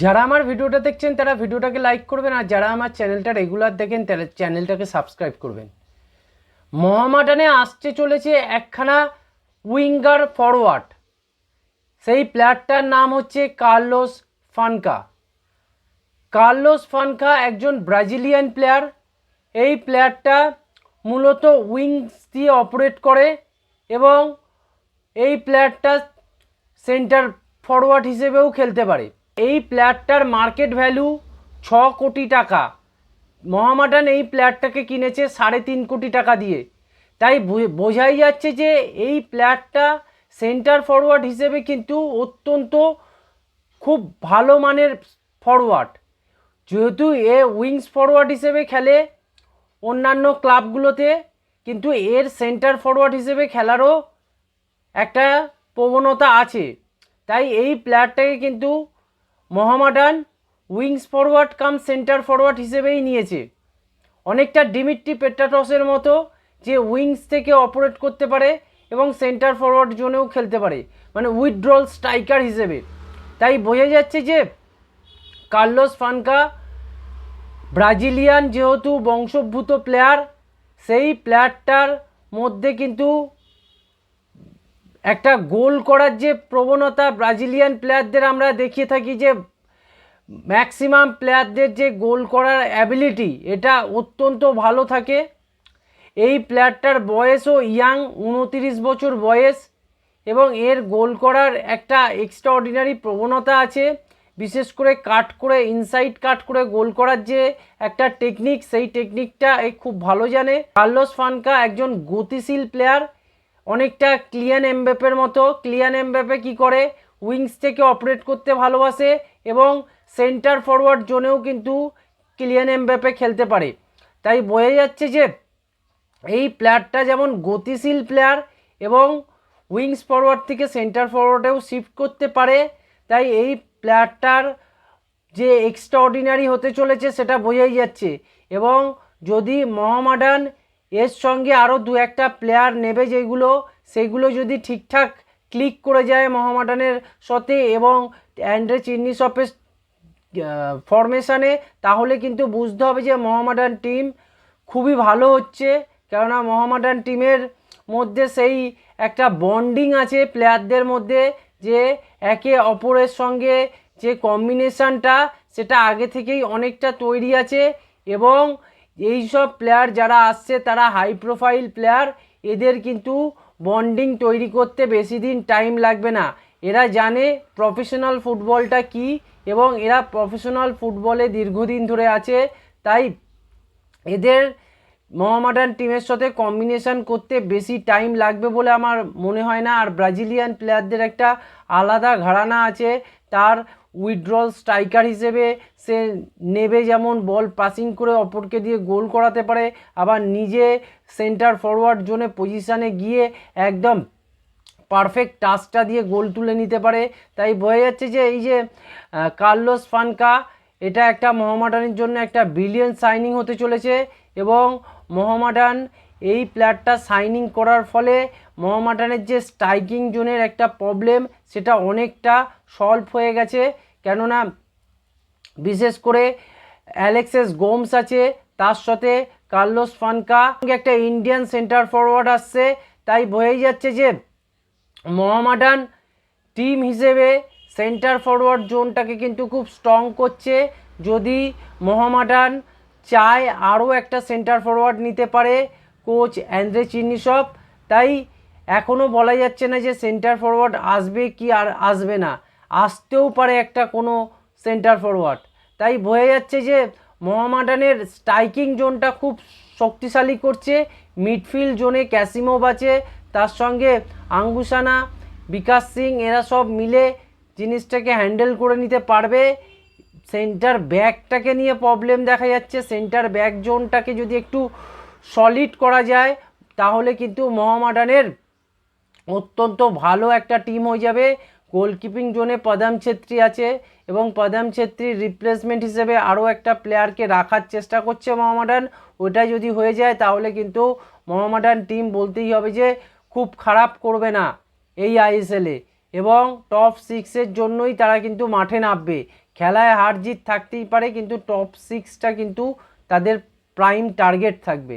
যারা আমার ভিডিওটা দেখছেন, তারা ভিডিওটাকে লাইক করবেন আর যারা আমার চ্যানেলটা রেগুলার দেখেন, তারা চ্যানেলটাকে সাবস্ক্রাইব করবেন। মহামাডানে আসতে চলেছে একখানা উইঙ্গার ফরওয়ার্ড সেই প্লেয়ারটার নাম হচ্ছে কার্লোস ফানকা। কার্লোস ফানকা একজন ব্রাজিলিয়ান প্লেয়ার এই প্লেয়ারটা মূলত উইংস দিয়ে অপারেট করে এবং এই প্লেয়ারটা সেন্টার ফরওয়ার্ড হিসেবেও খেলতে পারে। এই প্লেয়ারটার মার্কেট ভ্যালু ছ কোটি টাকা। মহামাডান এই প্লেয়ারটাকে কিনেছে সাড়ে তিন কোটি টাকা দিয়ে। তাই বোঝাই যাচ্ছে যে এই প্লেয়ারটা সেন্টার ফরওয়ার্ড হিসেবে কিন্তু অত্যন্ত খুব ভালো মানের ফরওয়ার্ড। যেহেতু এ উইংস ফরওয়ার্ড হিসেবে খেলে অন্যান্য ক্লাবগুলোতে, কিন্তু এর সেন্টার ফরওয়ার্ড হিসেবে খেলারও একটা প্রবণতা আছে। তাই এই প্লেয়ারটাকে কিন্তু Mohammedan wings forward cum centre forward হিসেবেই নিয়েছে। অনেকটা ডিমিট্রি পেট্রাটসের মতো যে উইংস থেকে অপারেট করতে পারে এবং সেন্টার ফরওয়ার্ড জোনেও খেলতে পারে মানে উইথড্রল স্ট্রাইকার হিসেবে। তাই বোঝা যাচ্ছে যে কার্লোস ফানকা, ব্রাজিলিয়ান যেহেতু বংশোদ্ভূত প্লেয়ার, সেই প্লেয়ারটার মধ্যে কিন্তু একটা গোল করার যে প্রবণতা ব্রাজিলিয়ান প্লেয়ারদের আমরা দেখিয়ে থাকি যে ম্যাক্সিমাম প্লেয়ারদের যে গোল করার অ্যাবিলিটি, এটা অত্যন্ত ভালো থাকে। এই প্লেয়ারটার বয়সও ইয়াং, উনতিরিশ বছর বয়স, এবং এর গোল করার একটা এক্সট্রা অর্ডিনারি প্রবণতা আছে। বিশেষ করে কাট করে ইনসাইড কাট করে গোল করার যে একটা টেকনিক সেই টেকনিকটা এ খুব ভালো জানে। কার্লোস ফানকা একজন গতিশীল প্লেয়ার অনেকটা ক্লিয়ান এমবেপের মতো। ক্লিয়ান এমবেপে কি করে? উইংস থেকে অপারেট করতে ভালোবাসে এবং সেন্টার ফরওয়ার্ড জোনেও কিন্তু ক্লিয়ান এমবেপে খেলতে পারে। তাই বোঝা যাচ্ছে যে এই প্লেয়ারটা যেমন গতিশীল প্লেয়ার এবং উইংস ফরওয়ার্ড থেকে সেন্টার ফরওয়ার্ডেও শিফট করতে পারে, তাই এই প্লেয়ারটার যে এক্সট্রা অর্ডিনারি হতে চলেছে সেটা বোঝাই যাচ্ছে। এবং যদি মহামাডান এর সঙ্গে আরও দু একটা প্লেয়ার নেবে যেগুলো, সেগুলো যদি ঠিকঠাক ক্লিক করে যায় মহামাডানের সাথে এবং অ্যান্ড্রে চিন্নি শপের ফরমেশানে তাহলে কিন্তু বুঝতে হবে যে মোহামেডান টিম খুবই ভালো হচ্ছে। কেননা মোহামেডান টিমের মধ্যে সেই একটা বন্ডিং আছে প্লেয়ারদের মধ্যে, যে একে অপরের সঙ্গে যে কম্বিনেশানটা সেটা আগে থেকেই অনেকটা তৈরি আছে এবং এই সব প্লেয়ার যারা আসছে, তারা হাই প্রোফাইল প্লেয়ার এদের কিন্তু বন্ডিং তৈরি করতে বেশি দিন টাইম লাগবে না। এরা জানে প্রফেশনাল ফুটবলটা কি এবং এরা প্রফেশনাল ফুটবলে দীর্ঘদিন ধরে আছে। তাই এদের মোহামেডান টিমের সাথে কম্বিনেশন করতে বেশি টাইম লাগবে বলে আমার মনে হয় না। আর ব্রাজিলিয়ান প্লেয়ারদের একটা আলাদা ঘরানা আছে। তার উইথড্রল স্ট্রাইকার হিসেবে সে নেবে যেমন বল পাসিং করে অপরকে দিয়ে গোল করাতে পারে, আবার নিজে সেন্টার ফরওয়ার্ড জোনে পজিশানে গিয়ে একদম পারফেক্ট টাচটা দিয়ে গোল তুলে নিতে পারে। তাই বোঝা যাচ্ছে যে এই যে কার্লোস ফানকা, এটা একটা মোহামেডানের জন্য একটা ব্রিলিয়ান সাইনিং হতে চলেছে এবং মোহামেডান এই প্লেয়ারটা সাইনিং করার ফলে মোহামেডানের যে স্ট্রাইকিং জোনের একটা প্রবলেম, সেটা অনেকটা সলভ হয়ে গেছে। কেননা বিশেষ করে অ্যালেক্সেস গোমস আছে, তার সাথে কার্লোস ফানকা, একটা ইন্ডিয়ান সেন্টার ফরওয়ার্ড আসছে। তাই বোঝাই যাচ্ছে যে মোহামেডান টিম হিসেবে সেন্টার ফরওয়ার্ড জোনটাকে কিন্তু খুব স্ট্রং করছে। যদি মোহামেডান চায় আরও একটা সেন্টার ফরওয়ার্ড নিতে পারে কোচ অ্যান্দ্রে চিনিসব, তাই এখনও বলা যাচ্ছে না যে সেন্টার ফরওয়ার্ড আসবে কি আর আসবে না। আসতেও পারে একটা কোনো সেন্টার ফরওয়ার্ড। তাই বোঝা যাচ্ছে যে মোহামেডানের স্ট্রাইকিং জোনটা খুব শক্তিশালী করছে। মিডফিল্ড জোনে ক্যাসিমোভ আছে, তার সঙ্গে আঙ্গুসানা, বিকাশ সিং এরা সব মিলে জিনিসটাকে হ্যান্ডেল করে নিতে পারবে। সেন্টার ব্যাকটাকে নিয়ে প্রবলেম দেখা যাচ্ছে। সেন্টার ব্যাক জোনটাকে যদি একটু সলিড করা যায়, তাহলে কিন্তু মহামাডানের অত্যন্ত ভালো একটা টিম হয়ে যাবে। গোলকিপিং জোনে পদাম ছেত্রী আছে এবং পদাম ছেত্রীর রিপ্লেসমেন্ট হিসেবে আরও একটা প্লেয়ারকে রাখার চেষ্টা করছে মোহামেডান। ওটা যদি হয়ে যায়, তাহলে কিন্তু মোহামেডান টিম বলতেই হবে যে, খুব খারাপ করবে না এই আইএসএলে এবং টপ সিক্সের জন্যই তারা কিন্তু মাঠে নামবে। খেলায় হার জিত থাকতেই পারে, কিন্তু টপ সিক্সটা কিন্তু তাদের প্রাইম টার্গেট থাকবে।